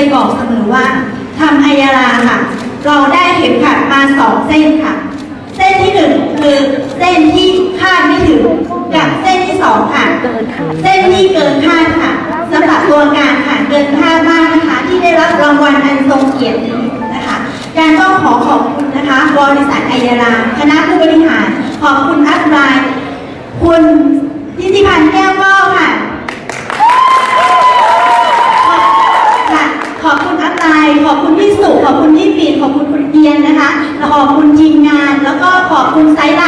ยบอกเสมอว่าทำไอยาลาค่ะ เราได้เข็มขัดมาสองเส้นค่ะ เส้นที่หนึ่งคือเส้นที่คาดไม่ถึงกับเส้นที่สองค่ะ เส้นที่เกินคาดค่ะสำหรับตัวการค่ะเกินคาดมากนะคะ ที่ได้รับรางวัลอันทรงเกียรตินี้นะคะการต้องขอขอบคุณนะคะ บริษัทไอยาลาคณะผู้บริหารขอบคุณอัตรายคุณนิติพันธ์แก้วก้าค่ะ อบคุณพี่สุขอบคุณพี่ปีนขอบคุณคุณเกียนนะคะแล้วขอบคุณทีมงาน แล้วก็ขอบคุณไซด์ไล